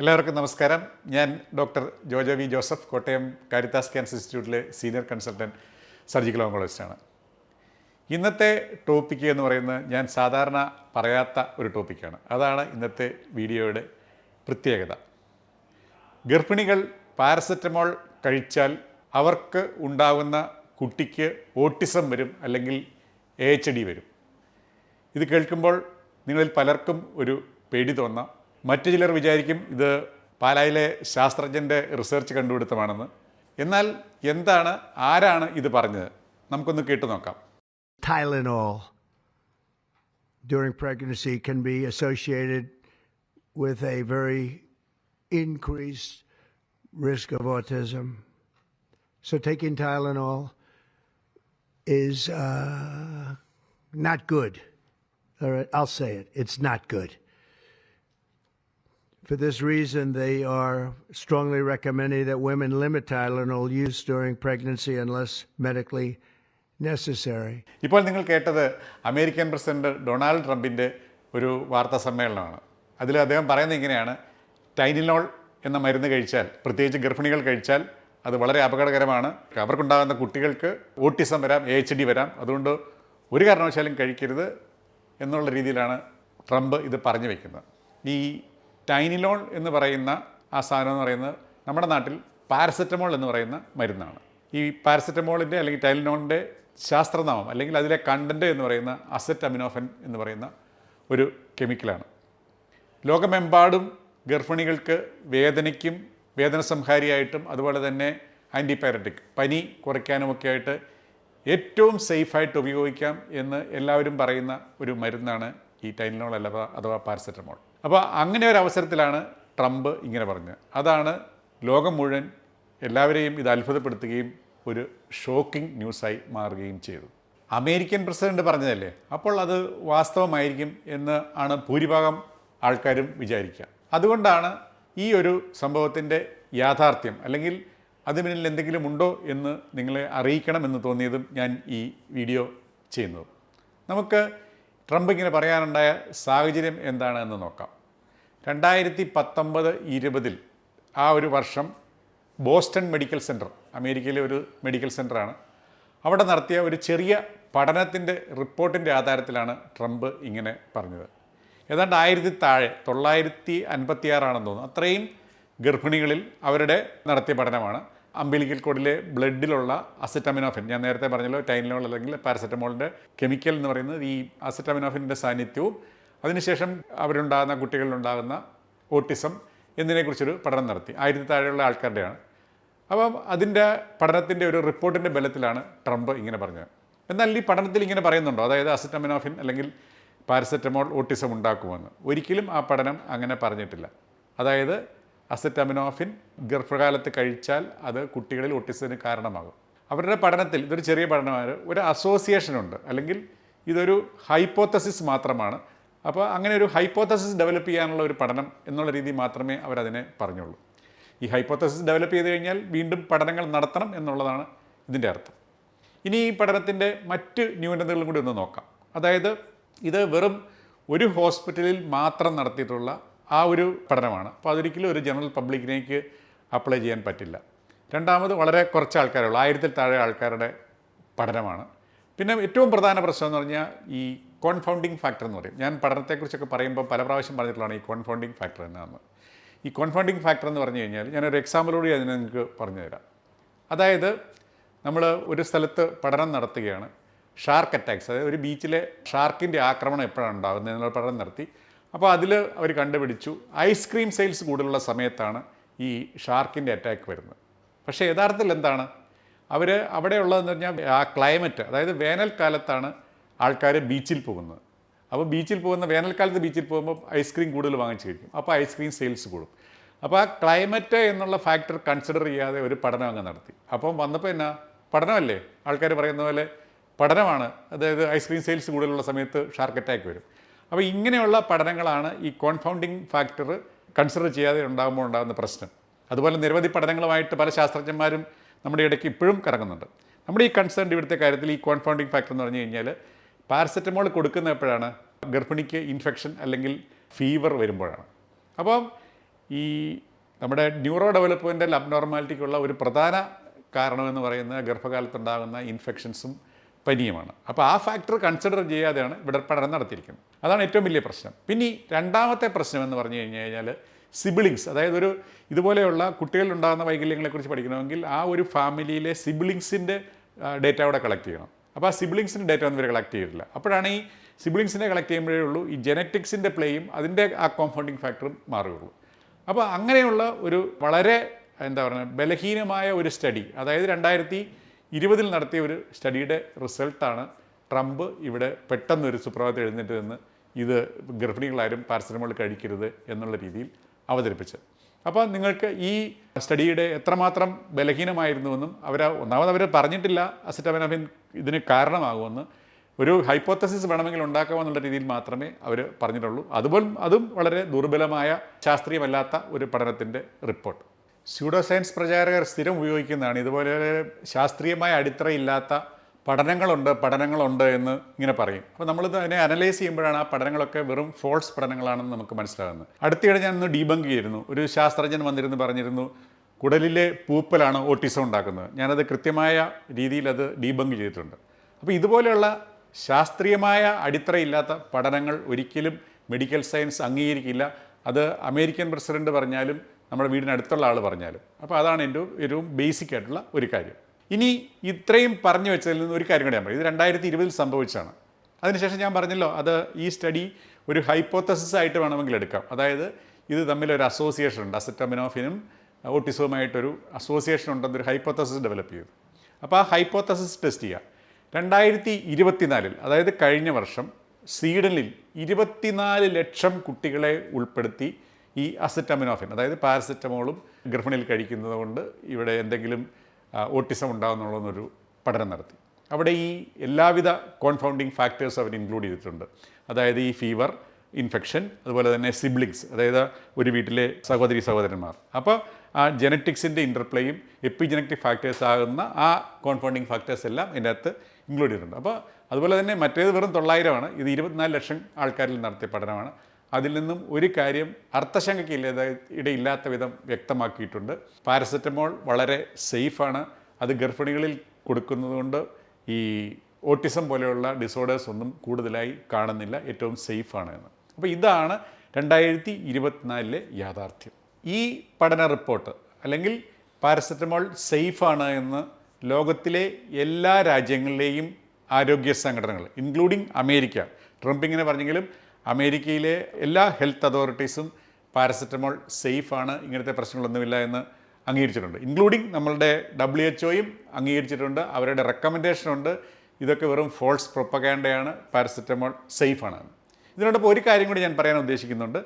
എല്ലാവർക്കും നമസ്കാരം. ഞാൻ doctor Joja V Joseph Kottayam Caritas cancer ഇൻസ്റ്റിറ്റ്യൂട്ടിലെ സീനിയർ കൺസൾട്ടന്റ് സർജിക്കൽ ഓങ്കോളജിസ്റ്റാണ്. ഇന്നത്തെ ടോപ്പിക്ക് എന്ന് പറയുന്നത് ഞാൻ സാധാരണ പറയാത്ത ഒരു ടോപ്പിക്കാണ്. അതാണ് ഇന്നത്തെ വീഡിയോയുടെ പ്രത്യേകത. ഗർഭിണികൾ പാരസെറ്റമോൾ കഴിച്ചാൽ അവർക്ക് ഉണ്ടാകുന്ന കുട്ടിക്ക് ഓട്ടിസം വരും അല്ലെങ്കിൽ എ എച്ച് ഡി വരും. ഇത് കേൾക്കുമ്പോൾ നിങ്ങളിൽ പലർക്കും ഒരു പേടി തോന്നാം. മറ്റു ചിലർ വിചാരിക്കും ഇത് പാലായിലെ ശാസ്ത്രജ്ഞന്റെ റിസർച്ച് കണ്ടുപിടുത്തമാണെന്ന് എന്നാൽ എന്താണ് ആരാണ് ഇത് പറഞ്ഞത് നമുക്കൊന്ന് കേട്ടു നോക്കാം Tylenol during pregnancy can be associated with a very increased risk of autism. So taking Tylenol is uh, not good. All right, I'll say it. It's not good. For this reason, they are strongly recommending that women limit Tylenol use during pregnancy unless medically necessary. ഇപ്പോൾ നിങ്ങൾ കേട്ടത് American president Donald ട്രംപിന്റെ ഒരു വാർത്താ സമ്മേളനമാണ്. അതിൽ അദ്ദേഹം പറയുന്നത് ഇങ്ങനെയാണ് ടൈനിനോൾ എന്ന മരുന്ന് കഴിച്ചാൽ പ്രത്യേകിച്ച് ഗർഭിണികൾ കഴിച്ചാൽ അത് വളരെ അപകടകരമാണ്. അവർക്കുണ്ടാകുന്ന കുട്ടികൾക്ക് ഓട്ടിസം വരാം എ എച്ച് ഡി വരാം. അതുകൊണ്ട് ഒരു കാരണവശാലും കഴിക്കരുത് എന്നുള്ള രീതിയിലാണ് ട്രംപ് ഇത് പറഞ്ഞു വയ്ക്കുന്നത് ഈ ടൈനിലോൾ എന്ന് പറയുന്ന ആ സാധനം എന്ന് പറയുന്നത് നമ്മുടെ നാട്ടിൽ പാരസെറ്റമോൾ എന്ന് പറയുന്ന മരുന്നാണ്. ഈ പാരസെറ്റമോളിന്റെ അല്ലെങ്കിൽ ടൈലിനോളിന്റെ ശാസ്ത്രനാമം അല്ലെങ്കിൽ അതിലെ കണ്ടന്റ് എന്ന് പറയുന്ന അസെറ്റ് അമിനോഫൻ എന്ന് പറയുന്ന ഒരു കെമിക്കലാണ്. ലോകമെമ്പാടും ഗർഭിണികൾക്ക് വേദനയ്ക്കും വേദന സംഹാരിയായിട്ടും അതുപോലെ തന്നെ ആന്റിബയോട്ടിക് പനി കുറയ്ക്കാനുമൊക്കെ ആയിട്ട് ഏറ്റവും സേഫായിട്ട് ഉപയോഗിക്കാം എന്ന് എല്ലാവരും പറയുന്ന ഒരു മരുന്നാണ് ഈ ടൈലിനോൾ അല്ലവ അഥവാ പാരസെറ്റമോൾ. അപ്പോൾ അങ്ങനെ ഒരു അവസരത്തിലാണ് ട്രംപ് ഇങ്ങനെ പറഞ്ഞത്. അതാണ് ലോകം മുഴുവൻ എല്ലാവരെയും ഇത് അത്ഭുതപ്പെടുത്തുകയും ഒരു ഷോക്കിംഗ് ന്യൂസായി മാറുകയും ചെയ്തു അമേരിക്കൻ പ്രസിഡന്റ് പറഞ്ഞതല്ലേ? അപ്പോൾ അത് വാസ്തവമായിരിക്കും എന്ന് ആണ് ഭൂരിഭാഗം ആൾക്കാരും വിചാരിക്കുക. അതുകൊണ്ടാണ് ഈ ഒരു സംഭവത്തിന്റെ യാഥാർത്ഥ്യം അല്ലെങ്കിൽ അതിന് പിന്നിൽ എന്തെങ്കിലും ഉണ്ടോ എന്ന് നിങ്ങളെ അറിയിക്കണമെന്ന് തോന്നിയതും ഞാൻ ഈ വീഡിയോ ചെയ്യുന്നത്. നമുക്ക് ട്രംപ് ഇങ്ങനെ പറയാനുണ്ടായ സാഹചര്യം എന്താണ് എന്ന് നോക്കാം. രണ്ടായിരത്തി പത്തൊമ്പത് ഇരുപതിൽ ആ ഒരു വർഷം ബോസ്റ്റൺ മെഡിക്കൽ സെന്റർ അമേരിക്കയിലെ ഒരു മെഡിക്കൽ സെന്ററാണ് അവിടെ നടത്തിയ ഒരു ചെറിയ പഠനത്തിന്റെ റിപ്പോർട്ടിന്റെ ആധാരത്തിലാണ് ട്രംപ് ഇങ്ങനെ പറഞ്ഞത്. ഏതാണ്ട് ആയിരത്തി താഴെ തൊള്ളായിരത്തി അൻപത്തിയാറാണെന്ന് തോന്നുന്നു. അത്രയും ഗർഭിണികളിൽ അവരുടെ നടത്തിയ പഠനമാണ്. അമ്പിലിക്കൽ കോഡിലെ ബ്ലഡിലുള്ള അസറ്റമിനോഫിൻ ഞാൻ നേരത്തെ പറഞ്ഞല്ലോ ടൈനിലോൾ അല്ലെങ്കിൽ പാരസെറ്റമോളിന്റെ കെമിക്കൽ എന്ന് പറയുന്നത് ഈ അസറ്റമിനോഫിന്റെ സാന്നിധ്യവും അതിനുശേഷം അവരുണ്ടാകുന്ന കുട്ടികളിലുണ്ടാകുന്ന ഓട്ടിസം എന്നതിനെക്കുറിച്ചൊരു പഠനം നടത്തി. ആയിരത്തി താഴെയുള്ള ആൾക്കാരുടെയാണ്. അപ്പം അതിന്റെ പഠനത്തിന്റെ ഒരു റിപ്പോർട്ടിന്റെ ബലത്തിലാണ് ട്രംപ് ഇങ്ങനെ പറഞ്ഞത്. എന്നാൽ ഈ പഠനത്തിൽ ഇങ്ങനെ പറയുന്നുണ്ടോ? അതായത് അസറ്റമിനോഫിൻ അല്ലെങ്കിൽ പാരസെറ്റമോൾ ഓട്ടിസം ഉണ്ടാക്കുമെന്ന്. ഒരിക്കലും ആ പഠനം അങ്ങനെ പറഞ്ഞിട്ടില്ല. അതായത് അസറ്റമിനോഫിൻ ഗർഭകാലത്ത് കഴിച്ചാൽ അത് കുട്ടികളിൽ ഓട്ടിസത്തിന് കാരണമാകും. അവരുടെ പഠനത്തിൽ ഇതൊരു ചെറിയ പഠനമാണ്. ഒരു അസോസിയേഷൻ ഉണ്ട് അല്ലെങ്കിൽ ഇതൊരു ഹൈപ്പോത്തസിസ് മാത്രമാണ്. അപ്പോൾ അങ്ങനെ ഒരു ഹൈപ്പോത്തസിസ് ഡെവലപ്പ് ചെയ്യാനുള്ള ഒരു പഠനം എന്നുള്ള രീതി മാത്രമേ അവരതിനെ പറഞ്ഞുള്ളൂ. ഈ ഹൈപ്പോത്തസിസ് ഡെവലപ്പ് ചെയ്ത് കഴിഞ്ഞാൽ വീണ്ടും പഠനങ്ങൾ നടത്തണം എന്നുള്ളതാണ് ഇതിന്റെ അർത്ഥം. ഇനി ഈ പഠനത്തിന്റെ മറ്റ് ന്യൂനതകളും കൂടി ഒന്ന് നോക്കാം. അതായത് ഇത് വെറും ഒരു ഹോസ്പിറ്റലിൽ മാത്രം നടത്തിയിട്ടുള്ള ആ ഒരു പഠനമാണ്. അപ്പോൾ അതൊരിക്കലും ഒരു ജനറൽ പബ്ലിക്കിലേക്ക് അപ്ലൈ ചെയ്യാൻ പറ്റില്ല. രണ്ടാമത് വളരെ കുറച്ച് ആൾക്കാരുള്ളൂ ആയിരത്തിൽ താഴെ ആൾക്കാരുടെ പഠനമാണ്. പിന്നെ ഏറ്റവും പ്രധാന പ്രശ്നം എന്ന് പറഞ്ഞാൽ ഈ കോൺഫൗണ്ടിങ് ഫാക്ടർ എന്ന് പറയും. ഞാൻ പഠനത്തെക്കുറിച്ചൊക്കെ പറയുമ്പോൾ പല പ്രാവശ്യം പറഞ്ഞിട്ടുള്ളതാണ് ഈ കോൺഫൗണ്ടിങ് ഫാക്ടർ എന്നാണ് ഈ കോൺഫൗണ്ടിങ് ഫാക്ടർ എന്ന് പറഞ്ഞു കഴിഞ്ഞാൽ ഞാനൊരു എക്സാമ്പിളോട് അതിനെ നിങ്ങൾക്ക് പറഞ്ഞു തരാം അതായത് നമ്മൾ ഒരു സ്ഥലത്ത് പഠനം നടത്തുകയാണ്. ഷാർക്ക് അറ്റാക്സ് അതായത് ഒരു ബീച്ചിലെ ഷാർക്കിന്റെ ആക്രമണം എപ്പോഴാണ് ഉണ്ടാകുന്നത് എന്നുള്ള പഠനം നടത്തി. അപ്പോൾ അതിൽ അവർ കണ്ടുപിടിച്ചു. ഐസ്ക്രീം സെയിൽസ് കൂടുതലുള്ള സമയത്താണ് ഈ ഷാർക്കിന്റെ അറ്റാക്ക് വരുന്നത്. പക്ഷേ യഥാർത്ഥത്തിൽ എന്താണ്? അവർ അവിടെ ഉള്ളതെന്ന് പറഞ്ഞാൽ ആ ക്ലൈമറ്റ് അതായത് വേനൽക്കാലത്താണ് ആൾക്കാർ ബീച്ചിൽ പോകുന്നത്. അപ്പോൾ ബീച്ചിൽ പോകുന്ന വേനൽക്കാലത്ത് ബീച്ചിൽ പോകുമ്പോൾ ഐസ്ക്രീം കൂടുതൽ വാങ്ങിച്ച് കഴിക്കും. അപ്പോൾ ഐസ്ക്രീം സെയിൽസ് കൂടും. അപ്പോൾ ആ ക്ലൈമറ്റ് എന്നുള്ള ഫാക്ടർ കൺസിഡർ ചെയ്യാതെ ഒരു പഠനം അങ്ങ് നടത്തി. അപ്പം വന്നപ്പോൾ എന്നാ? പഠനമല്ലേ? ആൾക്കാർ പറയുന്ന പോലെ പഠനമാണ്. അതായത് ഐസ്ക്രീം സെയിൽസ് കൂടുതലുള്ള സമയത്ത് ഷാർക്ക് അറ്റാക്ക് വരും. അപ്പോൾ ഇങ്ങനെയുള്ള പഠനങ്ങളാണ് ഈ കോൺഫൗണ്ടിങ് ഫാക്ടർ കൺസിഡർ ചെയ്യാതെ ഉണ്ടാകുമ്പോൾ ഉണ്ടാകുന്ന പ്രശ്നം. അതുപോലെ നിരവധി പഠനങ്ങളുമായിട്ട് പല ശാസ്ത്രജ്ഞന്മാരും നമ്മുടെ ഇടയ്ക്ക് ഇപ്പോഴും കറങ്ങുന്നുണ്ട്. നമ്മുടെ ഈ കൺസേൺ ഇവിടുത്തെ കാര്യത്തിൽ ഈ കോൺഫൗണ്ടിങ് ഫാക്ടർ എന്ന് പറഞ്ഞു കഴിഞ്ഞാൽ പാരസെറ്റമോൾ കൊടുക്കുന്ന എപ്പോഴാണ് ഗർഭിണിക്ക് ഇൻഫെക്ഷൻ അല്ലെങ്കിൽ ഫീവർ വരുമ്പോഴാണ്. അപ്പം ഈ നമ്മുടെ ന്യൂറോ ഡെവലപ്മെന്റൽ അബ്നോർമാലിറ്റിക്കുള്ള ഒരു പ്രധാന കാരണമെന്ന് പറയുന്നത് ഗർഭകാലത്തുണ്ടാകുന്ന ഇൻഫെക്ഷൻസും പനിയുമാണ്. അപ്പോൾ ആ ഫാക്ടർ കൺസിഡർ ചെയ്യാതെയാണ് ഇവിടെ പഠനം നടത്തിയിരിക്കുന്നത്. അതാണ് ഏറ്റവും വലിയ പ്രശ്നം. പിന്നെ രണ്ടാമത്തെ പ്രശ്നം എന്ന് പറഞ്ഞു കഴിഞ്ഞു കഴിഞ്ഞാൽ സിബിളിങ്സ് അതായത് ഒരു ഇതുപോലെയുള്ള കുട്ടികളിലുണ്ടാകുന്ന വൈകല്യങ്ങളെക്കുറിച്ച് പഠിക്കണമെങ്കിൽ ആ ഒരു ഫാമിലിയിലെ സിബിളിങ്സിന്റെ ഡേറ്റ അവിടെ കളക്ട് ചെയ്യണം. അപ്പോൾ ആ സിബ്ലിങ്സിന്റെ ഡേറ്റ ഒന്നും ഇവർ കളക്ട് ചെയ്തിട്ടില്ല. അപ്പോഴാണ് ഈ സിബ്ലിങ്സിനെ കളക്ട് ചെയ്യുമ്പോഴേ ഉള്ളൂ ഈ ജനറ്റിക്സിന്റെ പ്ലേയും അതിന്റെ ആ കോമ്പൗണ്ടിങ് ഫാക്ടറും മാറുകയുള്ളൂ. അപ്പോൾ അങ്ങനെയുള്ള ഒരു വളരെ എന്താ പറയുക ബലഹീനമായ ഒരു സ്റ്റഡി അതായത് രണ്ടായിരത്തി ഇരുപതിൽ നടത്തിയ ഒരു സ്റ്റഡിയുടെ റിസൾട്ടാണ് ട്രംപ് ഇവിടെ പെട്ടെന്നൊരു സുപ്രഭാതത്തിൽ എഴുന്നേറ്റ് നിന്ന് ഇത് ഗർഭിണികളാരും പാരസറ്റമോൾ കഴിക്കരുത് എന്നുള്ള രീതിയിൽ അവതരിപ്പിച്ചത്. അപ്പോൾ നിങ്ങൾക്ക് ഈ സ്റ്റഡിയുടെ എത്രമാത്രം ബലഹീനമായിരുന്നുവെന്നും അവർ ഒന്നാമത് അവർ പറഞ്ഞിട്ടില്ല അസിറ്റമിനഫിൻ ഇതിന് കാരണമാകുമെന്ന്. ഒരു ഹൈപ്പോത്തസിസ് വേണമെങ്കിൽ ഉണ്ടാക്കാമെന്നുള്ള രീതിയിൽ മാത്രമേ അവർ പറഞ്ഞിട്ടുള്ളൂ. അതുപോലും അതും വളരെ ദുർബലമായ ശാസ്ത്രീയമല്ലാത്ത ഒരു പഠനത്തിന്റെ റിപ്പോർട്ട്. സ്യൂഡോ സയൻസ് പ്രചാരകർ സ്ഥിരം ഉപയോഗിക്കുന്നതാണ്. ഇതുപോലെ ശാസ്ത്രീയമായ അടിത്തറയില്ലാത്ത പഠനങ്ങളുണ്ട് പഠനങ്ങളുണ്ട് എന്ന് ഇങ്ങനെ പറയും. അപ്പോൾ നമ്മളിത് അതിനെ അനലൈസ് ചെയ്യുമ്പോഴാണ് ആ പഠനങ്ങളൊക്കെ വെറും ഫോൾസ് പഠനങ്ങളാണെന്ന് നമുക്ക് മനസ്സിലാകുന്നത്. അടുത്തിടെ ഞാനൊന്ന് ഡീബങ്ക് ചെയ്തിരുന്നു. ഒരു ശാസ്ത്രജ്ഞൻ വന്നിരുന്നു പറഞ്ഞിരുന്നു കുടലിലെ പൂപ്പലാണ് ഓട്ടിസം ഉണ്ടാക്കുന്നത്. ഞാനത് കൃത്യമായ രീതിയിൽ അത് ഡീബങ്ക് ചെയ്തിട്ടുണ്ട്. അപ്പോൾ ഇതുപോലെയുള്ള ശാസ്ത്രീയമായ അടിത്തറയില്ലാത്ത പഠനങ്ങൾ ഒരിക്കലും മെഡിക്കൽ സയൻസ് അംഗീകരിക്കില്ല. അത് അമേരിക്കൻ പ്രസിഡന്റ് പറഞ്ഞാലും നമ്മുടെ വീടിനടുത്തുള്ള ആൾ പറഞ്ഞാലും. അപ്പോൾ അതാണ് എന്റെ ഏറ്റവും ബേസിക് ആയിട്ടുള്ള ഒരു കാര്യം. ഇനി ഇത്രയും പറഞ്ഞു വെച്ചതിൽ നിന്ന് ഒരു കാര്യം കൂടി ഞാൻ പറയും. ഇത് രണ്ടായിരത്തി ഇരുപതിൽ സംഭവിച്ചാണ് അതിനുശേഷം ഞാൻ പറഞ്ഞല്ലോ അത് ഈ സ്റ്റഡി ഒരു ഹൈപ്പോത്തസിസ് ആയിട്ട് വേണമെങ്കിൽ എടുക്കാം. അതായത് ഇത് തമ്മിൽ ഒരു അസോസിയേഷൻ ഉണ്ട്. അസറ്റമിനോഫിനും ഓട്ടിസവുമായിട്ടൊരു അസോസിയേഷൻ ഉണ്ടെന്നൊരു ഹൈപ്പോത്തസിസ് ഡെവലപ്പ് ചെയ്തു. അപ്പോൾ ആ ഹൈപ്പോത്തസിസ് ടെസ്റ്റ് ചെയ്യുക രണ്ടായിരത്തി ഇരുപത്തിനാലിൽ അതായത് കഴിഞ്ഞ വർഷം സ്വീഡനിൽ ഇരുപത്തിനാല് ലക്ഷം കുട്ടികളെ ഉൾപ്പെടുത്തി ഈ അസറ്റമിനോഫിൻ അതായത് പാരസെറ്റമോളും ഗർഭിണിയിൽ കഴിക്കുന്നത് കൊണ്ട് ഇവിടെ എന്തെങ്കിലും ഓട്ടിസം ഉണ്ടാകുന്നുള്ളതെന്നൊരു പഠനം നടത്തി. അവിടെ ഈ എല്ലാവിധ കോൺഫൗണ്ടിങ് ഫാക്ടേഴ്സ് അവർ ഇൻക്ലൂഡ് ചെയ്തിട്ടുണ്ട്. അതായത് ഈ ഫീവർ ഇൻഫെക്ഷൻ അതുപോലെ തന്നെ സിബ്ലിങ്സ് അതായത് ഒരു വീട്ടിലെ സഹോദരി സഹോദരന്മാർ. അപ്പോൾ ആ ജനറ്റിക്സിന്റെ ഇന്റർപ്ലേയും എപ്പിജനറ്റിക് ഫാക്ടേഴ്സ് ആകുന്ന ആ കോൺഫൗണ്ടിങ് ഫാക്ടേഴ്സ് എല്ലാം ഇതിന്റെ അകത്ത് ഇൻക്ലൂഡ് ചെയ്തിട്ടുണ്ട്. അപ്പോൾ അതുപോലെ തന്നെ മറ്റേത് വെറും തൊള്ളായിരമാണ്. ഇത് ഇരുപത്തിനാല് ലക്ഷം ആൾക്കാരിൽ നടത്തിയ പഠനമാണ്. അതിൽ നിന്നും ഒരു കാര്യം അർത്ഥശങ്കയ്ക്ക് ഇല്ലാതെ ഇടയില്ലാത്ത വിധം വ്യക്തമാക്കിയിട്ടുണ്ട്. പാരസെറ്റമോൾ വളരെ സേഫാണ്. അത് ഗർഭിണികളിൽ കൊടുക്കുന്നതുകൊണ്ട് ഈ ഓട്ടിസം പോലെയുള്ള ഡിസോർഡേഴ്സ് ഒന്നും കൂടുതലായി കാണുന്നില്ല. ഏറ്റവും സേഫാണ് എന്ന്. അപ്പോൾ ഇതാണ് രണ്ടായിരത്തി ഇരുപത്തിനാലിലെ യാഥാർത്ഥ്യം. ഈ പഠന റിപ്പോർട്ട് അല്ലെങ്കിൽ പാരസെറ്റമോൾ സേഫാണ് എന്ന് ലോകത്തിലെ എല്ലാ രാജ്യങ്ങളിലെയും ആരോഗ്യ സംഘടനകൾ ഇൻക്ലൂഡിങ് അമേരിക്ക ട്രംപ് ഇങ്ങനെ പറഞ്ഞെങ്കിലും അമേരിക്കയിലെ എല്ലാ ഹെൽത്ത് അതോറിറ്റീസും പാരസെറ്റമോൾ സേഫാണ്. ഇങ്ങനത്തെ പ്രശ്നങ്ങളൊന്നുമില്ല എന്ന് അംഗീകരിച്ചിട്ടുണ്ട്. ഇൻക്ലൂഡിങ് നമ്മളുടെ ഡബ്ല്യു എച്ച് ഒയും അംഗീകരിച്ചിട്ടുണ്ട്. അവരുടെ റെക്കമെൻഡേഷൻ ഉണ്ട് ഇതൊക്കെ വെറും ഫോൾസ് പ്രൊപ്പഗാൻഡയാണ്. പാരസെറ്റമോൾ സേഫാണ്. ഇതിനോടൊപ്പം ഒരു കാര്യം കൂടി ഞാൻ പറയാൻ ഉദ്ദേശിക്കുന്നുണ്ട്.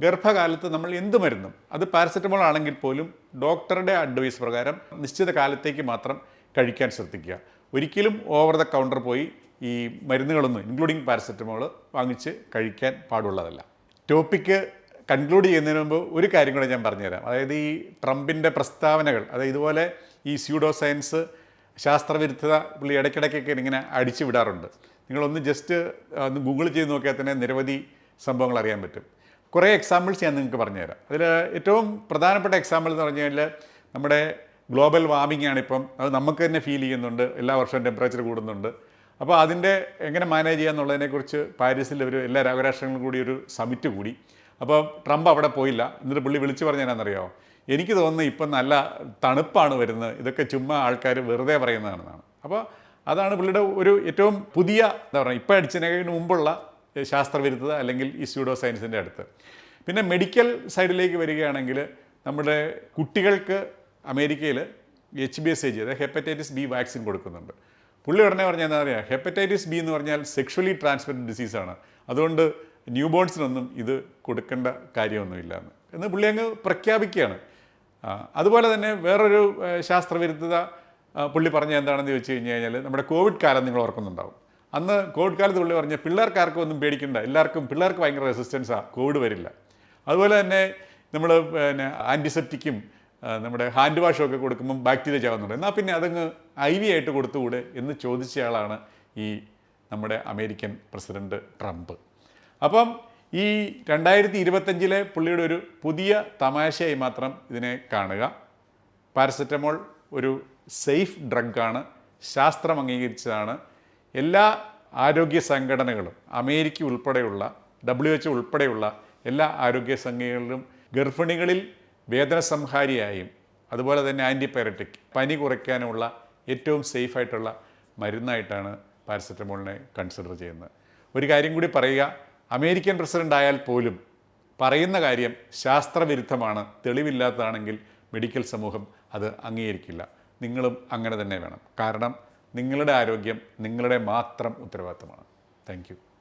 ഗർഭകാലത്ത് നമ്മൾ എന്ത് മരുന്നും അത് പാരസെറ്റമോൾ ആണെങ്കിൽ പോലും ഡോക്ടറുടെ അഡ്വൈസ് പ്രകാരം നിശ്ചിത കാലത്തേക്ക് മാത്രം കഴിക്കാൻ ശ്രദ്ധിക്കുക. ഒരിക്കലും ഓവർ ദ കൗണ്ടർ പോയി ഈ മരുന്നുകളൊന്നും ഇൻക്ലൂഡിങ് പാരസെറ്റമോൾ വാങ്ങിച്ച് കഴിക്കാൻ പാടുള്ളതല്ല. ടോപ്പിക്ക് കൺക്ലൂഡ് ചെയ്യുന്നതിന് മുമ്പ് ഒരു കാര്യം കൂടെ ഞാൻ പറഞ്ഞുതരാം. അതായത് ഈ ട്രംപിന്റെ പ്രസ്താവനകൾ അതായത് ഇതുപോലെ ഈ സ്യൂഡോ സയൻസ് ശാസ്ത്രവിരുദ്ധത പുള്ളി ഇടയ്ക്കിടയ്ക്കൊക്കെ ഇങ്ങനെ അടിച്ചു വിടാറുണ്ട്. നിങ്ങളൊന്ന് ജസ്റ്റ് ഒന്ന് ഗൂഗിൾ ചെയ്ത് നോക്കിയാൽ തന്നെ നിരവധി സംഭവങ്ങൾ അറിയാൻ പറ്റും. കുറേ എക്സാമ്പിൾസ് ഞാൻ നിങ്ങൾക്ക് പറഞ്ഞുതരാം. അതിൽ ഏറ്റവും പ്രധാനപ്പെട്ട എക്സാമ്പിൾ എന്ന് പറഞ്ഞു കഴിഞ്ഞാൽ നമ്മുടെ ഗ്ലോബൽ വാർമിംഗ് ആണ് ഇപ്പം. അത് നമുക്ക് തന്നെ ഫീൽ ചെയ്യുന്നുണ്ട്. എല്ലാ വർഷവും ടെമ്പറേച്ചർ കൂടുന്നുണ്ട്. അപ്പോൾ അതിന്റെ എങ്ങനെ മാനേജ് ചെയ്യാന്നുള്ളതിനെക്കുറിച്ച് പാരീസിൽ ഒരു എല്ലാ രാഗരാഷ്ട്രങ്ങളും കൂടി ഒരു സമിറ്റ് കൂടി. അപ്പോൾ ട്രംപ് അവിടെ പോയില്ല. എന്നിട്ട് പുള്ളി വിളിച്ചു പറഞ്ഞാൽ എനിക്ക് തോന്നുന്നു ഇപ്പം നല്ല തണുപ്പാണ് വരുന്നത്. ഇതൊക്കെ ചുമ്മാ ആൾക്കാർ വെറുതെ പറയുന്നതാണെന്നാണ്. അപ്പോൾ അതാണ് പുള്ളിയുടെ ഒരു ഏറ്റവും പുതിയ എന്താ പറയുക ഇപ്പം അടിച്ചതിനു മുമ്പുള്ള ശാസ്ത്രവിരുദ്ധത അല്ലെങ്കിൽ ഈ സ്യൂഡോ സയൻസിന്റെ അടുത്ത്. പിന്നെ മെഡിക്കൽ സൈഡിലേക്ക് വരികയാണെങ്കിൽ നമ്മുടെ കുട്ടികൾക്ക് അമേരിക്കയിൽ H B S A G അതായത് ഹെപ്പറ്റൈറ്റിസ് ബി വാക്സിൻ കൊടുക്കുന്നുണ്ട്. പുള്ളി ഉടനെ പറഞ്ഞാൽ എന്താ പറയുക ഹെപ്പറ്റൈറ്റിസ് ബി എന്ന് പറഞ്ഞാൽ സെക്ഷുവലി ട്രാൻസ്മിറ്റഡ് ഡിസീസാണ് അതുകൊണ്ട് ന്യൂ ബോൺസിനൊന്നും ഇത് കൊടുക്കേണ്ട കാര്യമൊന്നുമില്ല എന്ന്. എന്ന് പുള്ളി അങ്ങ് പ്രഖ്യാപിക്കുകയാണ്. അതുപോലെ തന്നെ വേറൊരു ശാസ്ത്രവിരുദ്ധത പുള്ളി പറഞ്ഞ എന്താണെന്ന് ചോദിച്ചു കഴിഞ്ഞ് കഴിഞ്ഞാൽ നമ്മുടെ കോവിഡ് കാലം നിങ്ങൾ ഓർക്കുന്നുണ്ടാവും. അന്ന് കോവിഡ് കാലത്ത് പുള്ളി പറഞ്ഞ പിള്ളേർക്കാർക്കും ഒന്നും പേടിക്കണ്ട. എല്ലാവർക്കും പിള്ളേർക്ക് ഭയങ്കര റെസിസ്റ്റൻസാണ് കോവിഡ് വരില്ല. അതുപോലെ തന്നെ നമ്മൾ പിന്നെ ആന്റിസെപ്റ്റിക്കും നമ്മുടെ ഹാൻഡ് വാഷ് ഒക്കെ കൊടുക്കുമ്പം ബാക്ടീരിയ ചാവുന്നുണ്ട് എന്നാൽ പിന്നെ അതങ്ങ് ഐ വി ആയിട്ട് കൊടുത്തുകൂടെ എന്ന് ചോദിച്ചയാളാണ് ഈ നമ്മുടെ അമേരിക്കൻ പ്രസിഡന്റ് ട്രംപ്. അപ്പം ഈ രണ്ടായിരത്തി ഇരുപത്തഞ്ചിലെ പുള്ളിയുടെ ഒരു പുതിയ തമാശയായി മാത്രം ഇതിനെ കാണുക. പാരസെറ്റമോൾ ഒരു സേഫ് ഡ്രഗാണ് ശാസ്ത്രം അംഗീകരിച്ചതാണ്. എല്ലാ ആരോഗ്യ സംഘടനകളും അമേരിക്ക ഉൾപ്പെടെയുള്ള ഡബ്ല്യു എച്ച് ഉൾപ്പെടെയുള്ള എല്ലാ ആരോഗ്യ സംഘടനകളിലും ഗർഭിണികളിൽ വേദനസംഹാരിയായും അതുപോലെ തന്നെ ആന്റിബയോട്ടിക് പനി കുറയ്ക്കാനുള്ള ഏറ്റവും സേഫ് ആയിട്ടുള്ള മരുന്നായിട്ടാണ് പാരസെറ്റമോളിനെ കൺസിഡർ ചെയ്യുന്നത്. ഒരു കാര്യം കൂടി പറയുക അമേരിക്കൻ പ്രസിഡന്റ് ആയാൽ പോലും പറയുന്ന കാര്യം ശാസ്ത്രവിരുദ്ധമാണ് തെളിവില്ലാത്തതാണെങ്കിൽ മെഡിക്കൽ സമൂഹം അത് അംഗീകരിക്കില്ല. നിങ്ങളും അങ്ങനെ തന്നെ വേണം. കാരണം നിങ്ങളുടെ ആരോഗ്യം നിങ്ങളുടെ മാത്രം ഉത്തരവാദിത്തമാണ്. താങ്ക്